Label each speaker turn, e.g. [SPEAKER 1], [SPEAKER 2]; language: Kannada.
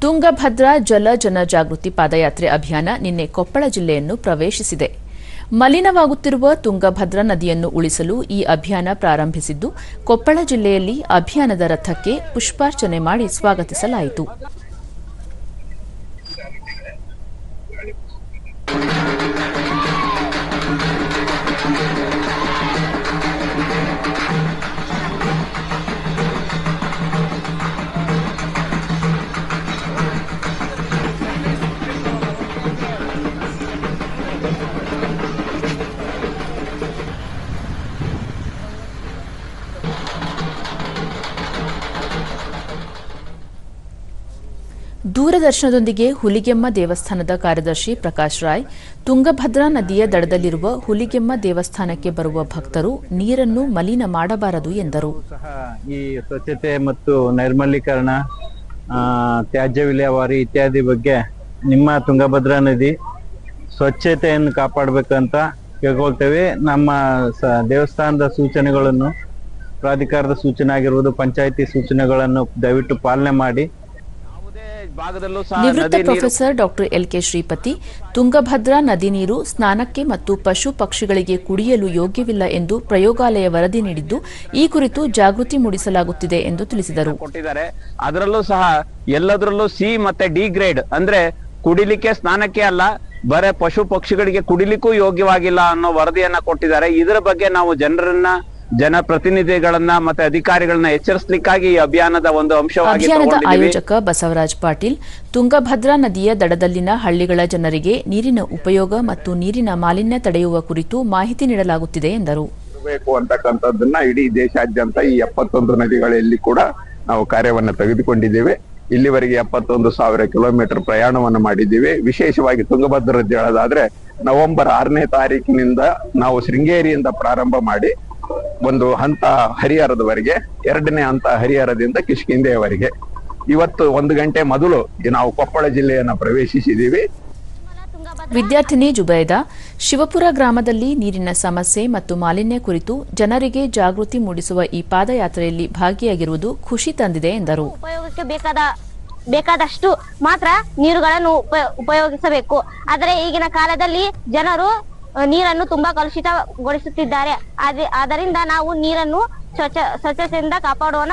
[SPEAKER 1] ತುಂಗಭದ್ರಾ ಜಲ ಜನಜಾಗೃತಿ ಪಾದಯಾತ್ರೆ ಅಭಿಯಾನ ನಿನ್ನೆ ಕೊಪ್ಪಳ ಜಿಲ್ಲೆಯನ್ನು ಪ್ರವೇಶಿಸಿದೆ. ಮಲಿನವಾಗುತ್ತಿರುವ ತುಂಗಭದ್ರಾ ನದಿಯನ್ನು ಉಳಿಸಲು ಈ ಅಭಿಯಾನ ಪ್ರಾರಂಭಿಸಿದ್ದು, ಕೊಪ್ಪಳ ಜಿಲ್ಲೆಯಲ್ಲಿ ಅಭಿಯಾನದ ರಥಕ್ಕೆ ಪುಷ್ಪಾರ್ಚನೆ ಮಾಡಿ ಸ್ವಾಗತಿಸಲಾಯಿತು. ದೂರದರ್ಶನದೊಂದಿಗೆ ಹುಲಿಗೆಮ್ಮ ದೇವಸ್ಥಾನದ ಕಾರ್ಯದರ್ಶಿ ಪ್ರಕಾಶ್ ರಾಯ್, ತುಂಗಭದ್ರಾ ನದಿಯ ದಡದಲ್ಲಿರುವ ಹುಲಿಗೆಮ್ಮ ದೇವಸ್ಥಾನಕ್ಕೆ ಬರುವ ಭಕ್ತರು ನೀರನ್ನು ಮಲಿನ ಮಾಡಬಾರದು ಎಂದರು.
[SPEAKER 2] ಈ ಸ್ವಚ್ಛತೆ ಮತ್ತು ನೈರ್ಮಲೀಕರಣ ತ್ಯಾಜ್ಯ ವಿಲೇವಾರಿ ಇತ್ಯಾದಿ ಬಗ್ಗೆ ನಿಮ್ಮ ತುಂಗಭದ್ರಾ ನದಿ ಸ್ವಚ್ಛತೆಯನ್ನು ಕಾಪಾಡಬೇಕಂತ ಕೇಳ್ಕೊಳ್ತೇವೆ. ನಮ್ಮ ದೇವಸ್ಥಾನದ ಸೂಚನೆಗಳನ್ನು ಪ್ರಾಧಿಕಾರದ ಸೂಚನೆ ಆಗಿರುವುದು ಪಂಚಾಯಿತಿ ಸೂಚನೆಗಳನ್ನು ದಯವಿಟ್ಟು ಪಾಲನೆ ಮಾಡಿ
[SPEAKER 1] ನಿವೃತ್ತ professor doctor L K Shripati Tungabhadra ನದಿ ನೀರು ಸ್ನಾನಕ್ಕೆ ಮತ್ತು ಪಶು ಪಕ್ಷಿಗಳಿಗೆ ಕುಡಿಯಲು ಯೋಗ್ಯವಿಲ್ಲ ಎಂದು ಪ್ರಯೋಗಾಲಯ ವರದಿ ನೀಡಿದ್ದು ಈ ಕುರಿತು ಜಾಗೃತಿ ಮೂಡಿಸಲಾಗುತ್ತಿದೆ ಎಂದು ತಿಳಿಸಿದರು.
[SPEAKER 3] ಕೊಟ್ಟಿದ್ದಾರೆ. ಅದರಲ್ಲೂ ಸಹ ಎಲ್ಲದರಲ್ಲೂ ಸಿ ಮತ್ತೆ ಡಿ ಗ್ರೇಡ್ ಅಂದ್ರೆ ಕುಡಿಲಿಕ್ಕೆ ಸ್ನಾನಕ್ಕೆ ಅಲ್ಲ ಬರೇ ಪಶು ಪಕ್ಷಿಗಳಿಗೆ ಕುಡಿಲಿಕ್ಕೂ ಯೋಗ್ಯವಾಗಿಲ್ಲ ಅನ್ನೋ ವರದಿಯನ್ನ ಕೊಟ್ಟಿದ್ದಾರೆ. ಇದರ ಬಗ್ಗೆ ನಾವು ಜನರನ್ನ ಜನಪ್ರತಿನಿಧಿಗಳನ್ನ ಮತ್ತೆ ಅಧಿಕಾರಿಗಳನ್ನ ಎಚ್ಚರಿಸಲಿಕ್ಕಾಗಿ ಈ ಅಭಿಯಾನದ ಒಂದು ಅಂಶವಾಗಿ
[SPEAKER 1] ಅಭಿಯಾನದ ಆಯೋಜಕ ಬಸವರಾಜ್ ಪಾಟೀಲ್ ತುಂಗಭದ್ರಾ ನದಿಯ ದಡದಲ್ಲಿನ ಹಳ್ಳಿಗಳ ಜನರಿಗೆ ನೀರಿನ ಉಪಯೋಗ ಮತ್ತು ನೀರಿನ ಮಾಲಿನ್ಯ ತಡೆಯುವ ಕುರಿತು ಮಾಹಿತಿ ನೀಡಲಾಗುತ್ತಿದೆ ಎಂದರು.
[SPEAKER 4] ಬೇಕು ಅಂತಕ್ಕಂಥದ್ದನ್ನ ಇಡೀ ದೇಶಾದ್ಯಂತ ಈ ಎಪ್ಪತ್ತೊಂದು ನದಿಗಳಲ್ಲಿ ಕೂಡ ನಾವು ಕಾರ್ಯವನ್ನು ತೆಗೆದುಕೊಂಡಿದ್ದೇವೆ. ಇಲ್ಲಿವರೆಗೆ ಎಪ್ಪತ್ತೊಂದು ಸಾವಿರ ಕಿಲೋಮೀಟರ್ ಪ್ರಯಾಣವನ್ನು ಮಾಡಿದ್ದೀವಿ. ವಿಶೇಷವಾಗಿ ತುಂಗಭದ್ರಾ ಹೇಳೋದಾದ್ರೆ ನವೆಂಬರ್ ಆರನೇ ತಾರೀಕಿನಿಂದ ನಾವು ಶೃಂಗೇರಿಯಿಂದ ಪ್ರಾರಂಭ ಮಾಡಿ ಒಂದು ಹಂತ ಹರಿಹರದವರೆಗೆ ಎರಡನೇ ಹಂತ ಹರಿಹರದಿಂದ ಕಿಷ್ಕಿಂದೆಯವರೆಗೆ ಇವತ್ತು ಒಂದು ಗಂಟೆ ಮೊದಲು ನಾವು ಕೊಪ್ಪಳ ಜಿಲ್ಲೆಯನ್ನ ಪ್ರವೇಶಿಸಿದ್ದೀವಿ.
[SPEAKER 1] ವಿದ್ಯಾರ್ಥಿನಿ ಜುಬೈದ ಶಿವಪುರ ಗ್ರಾಮದಲ್ಲಿ ನೀರಿನ ಸಮಸ್ಯೆ ಮತ್ತು ಮಾಲಿನ್ಯ ಕುರಿತು ಜನರಿಗೆ ಜಾಗೃತಿ ಮೂಡಿಸುವ ಈ ಪಾದಯಾತ್ರೆಯಲ್ಲಿ ಭಾಗಿಯಾಗಿರುವುದು ಖುಷಿ ತಂದಿದೆ ಎಂದರು.
[SPEAKER 5] ಉಪಯೋಗಕ್ಕೆ ಬೇಕಾದ ಬೇಕಾದಷ್ಟು ಮಾತ್ರ ನೀರುಗಳನ್ನು ಉಪ- ಉಪಯೋಗಿಸಬೇಕು. ಆದರೆ ಈಗಿನ ಕಾಲದಲ್ಲಿ ಜನರು ನೀರನ್ನು ತುಂಬಾ ಕಲುಷಿತಗೊಳಿಸುತ್ತಿದ್ದಾರೆ. ಆದ್ದರಿಂದ ನಾವು ನೀರನ್ನು ಸ್ವಚ್ಛ ಸ್ವಚ್ಛತೆಯಿಂದ ಕಾಪಾಡೋಣ